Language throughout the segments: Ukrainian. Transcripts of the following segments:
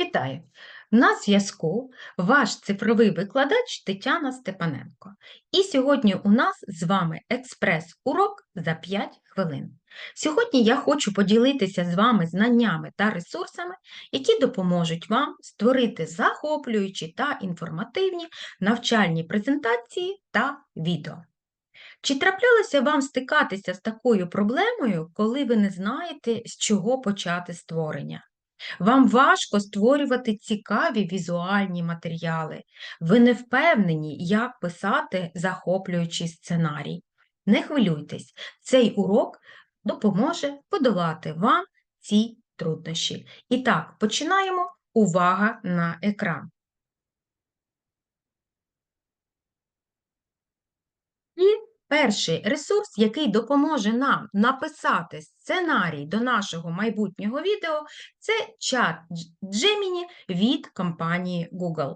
Вітаю! На зв'язку ваш цифровий викладач Тетяна Степаненко. І сьогодні у нас з вами експрес-урок за 5 хвилин. Сьогодні я хочу поділитися з вами знаннями та ресурсами, які допоможуть вам створити захоплюючі та інформативні навчальні презентації та відео. Чи траплялося вам стикатися з такою проблемою, коли ви не знаєте, з чого почати створення? Вам важко створювати цікаві візуальні матеріали. Ви не впевнені, як писати захоплюючий сценарій. Не хвилюйтесь, цей урок допоможе подолати вам ці труднощі. І так, починаємо. Увага на екран. І Перший ресурс, який допоможе нам написати сценарій до нашого майбутнього відео, це чат Gemini від компанії Google.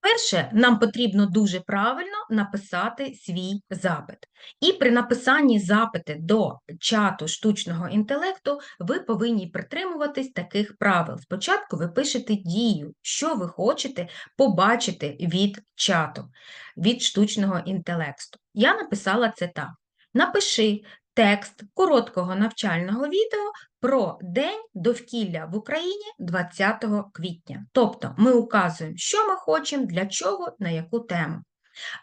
Перше, нам потрібно дуже правильно написати свій запит. І при написанні запити до чату штучного інтелекту ви повинні притримуватись таких правил. Спочатку ви пишете дію, що ви хочете побачити від чату, від штучного інтелекту. Я написала це так. Напиши текст короткого навчального відео про День довкілля в Україні 20 квітня. Тобто ми указуємо, що ми хочемо, для чого, на яку тему.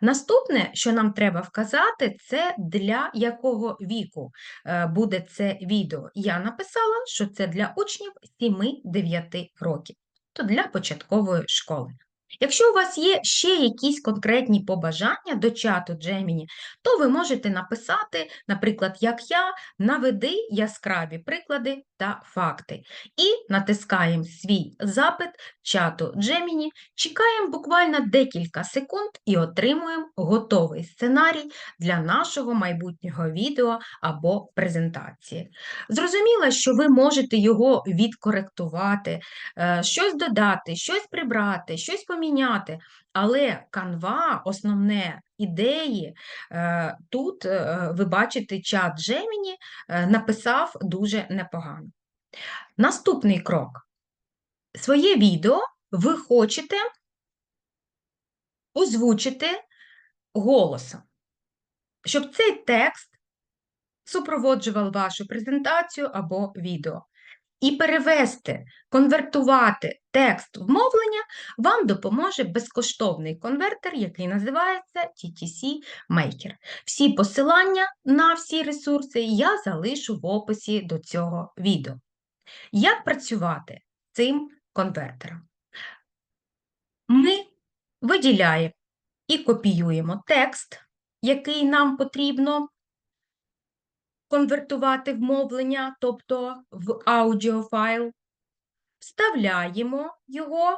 Наступне, що нам треба вказати, це для якого віку е, буде це відео. Я написала, що це для учнів 7-9 років, то для початкової школи. Якщо у вас є ще якісь конкретні побажання до чату Gemini, то ви можете написати, наприклад, як я, наведи яскраві приклади та факти. І натискаємо свій запит чату Gemini, чекаємо буквально декілька секунд і отримуємо готовий сценарій для нашого майбутнього відео або презентації. Зрозуміло, що ви можете його відкоректувати, е, щось додати, щось прибрати, щось поміняти поміняти. Але канва, основне ідеї, е, тут е, ви бачите, чат е, написав дуже непогано. Наступний крок. Своє відео ви хочете озвучити голосом, щоб цей текст супроводжував вашу презентацію або відео. І перевести, конвертувати текст в мовлення вам допоможе безкоштовний конвертер, який називається TTC Maker. Всі посилання на всі ресурси я залишу в описі до цього відео. Як працювати цим конвертером? Ми виділяємо і копіюємо текст, який нам потрібно конвертувати в мовлення, тобто в аудіофайл, вставляємо його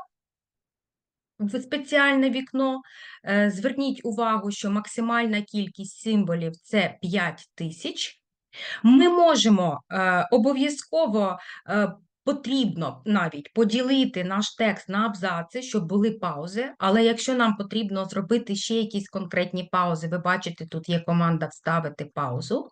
в спеціальне вікно. Е, зверніть увагу, що максимальна кількість символів це 5000. Ми можемо е, обов'язково е, Потрібно навіть поділити наш текст на абзаци, щоб були паузи. Але якщо нам потрібно зробити ще якісь конкретні паузи, ви бачите, тут є команда вставити паузу.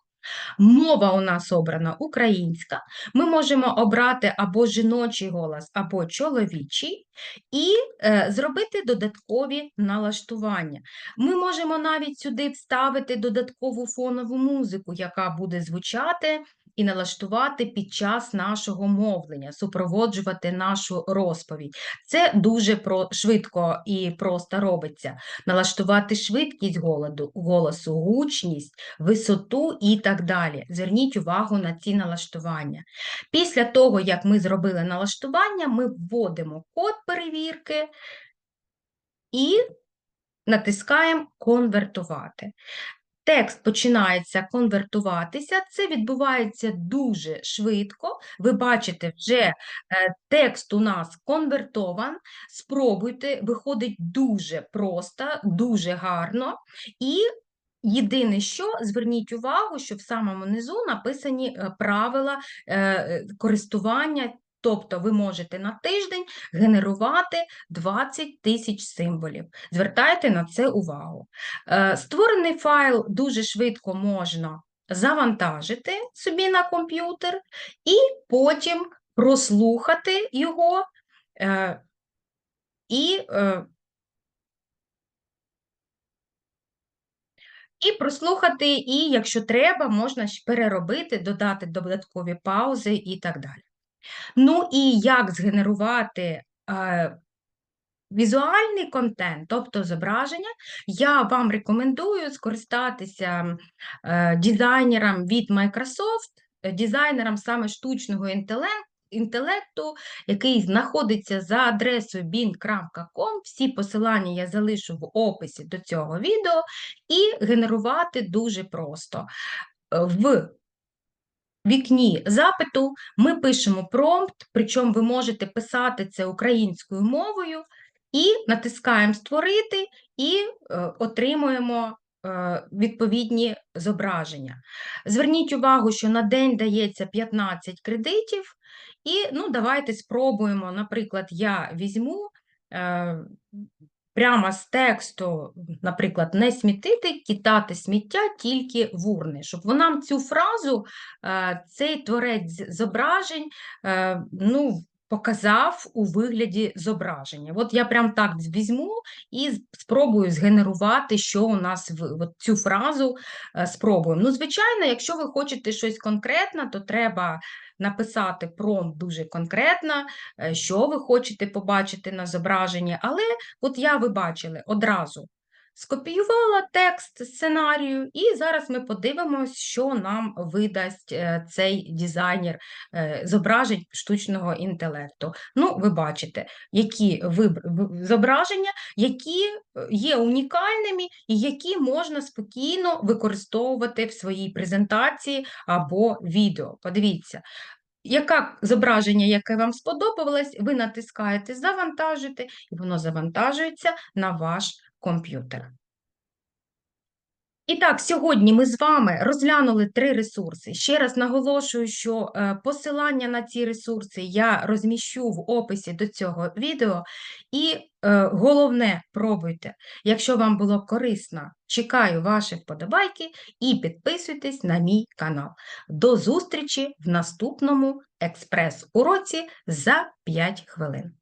Мова у нас обрана українська. Ми можемо обрати або жіночий голос, або чоловічий, і е, зробити додаткові налаштування. Ми можемо навіть сюди вставити додаткову фонову музику, яка буде звучати і налаштувати під час нашого мовлення, супроводжувати нашу розповідь. Це дуже про, швидко і просто робиться. Налаштувати швидкість голоду, голосу, гучність, висоту і так далі. Зверніть увагу на ці налаштування. Після того, як ми зробили налаштування, ми вводимо код перевірки і натискаємо конвертувати. Текст починається конвертуватися, це відбувається дуже швидко. Ви бачите, вже е, текст у нас конвертован. Спробуйте, виходить дуже просто, дуже гарно. І єдине, що зверніть увагу, що в самому низу написані е, правила е, користування Тобто ви можете на тиждень генерувати 20 тисяч символів. Звертайте на це увагу. Е, створений файл дуже швидко можна завантажити собі на комп'ютер і потім прослухати його е, і е, І прослухати, і якщо треба, можна переробити, додати додаткові паузи і так далі. Ну і як згенерувати е, візуальний контент, тобто зображення, я вам рекомендую скористатися е, дизайнером від Microsoft, е, дизайнером саме штучного інтелекту, інтелекту, який знаходиться за адресою bing.com. Всі посилання я залишу в описі до цього відео, і генерувати дуже просто. Е, в вікні запиту ми пишемо промпт, причому ви можете писати це українською мовою, і натискаємо Створити і е, отримуємо е, відповідні зображення. Зверніть увагу, що на день дається 15 кредитів, і ну, давайте спробуємо, наприклад, я візьму. Прямо з тексту, наприклад, не смітити, кидати сміття тільки в урни, щоб вона цю фразу, е, цей творець зображень, е, ну, показав у вигляді зображення. От я прям так візьму і спробую згенерувати, що у нас в от цю фразу е, спробуємо. Ну, звичайно, якщо ви хочете щось конкретне, то треба написати промпт дуже конкретно, е, що ви хочете побачити на зображенні, але от я ви бачили одразу. Скопіювала текст сценарію, і зараз ми подивимось, що нам видасть е, цей дизайнер е, зображень штучного інтелекту. Ну, ви бачите, які зображення, які є унікальними і які можна спокійно використовувати в своїй презентації або відео. Подивіться, яке зображення, яке вам сподобалось, ви натискаєте Завантажити, і воно завантажується на ваш комп'ютер. І так, сьогодні ми з вами розглянули три ресурси. Ще раз наголошую, що е, посилання на ці ресурси я розміщу в описі до цього відео. І е, головне, пробуйте. Якщо вам було корисно, чекаю ваші вподобайки і підписуйтесь на мій канал. До зустрічі в наступному експрес-уроці за 5 хвилин.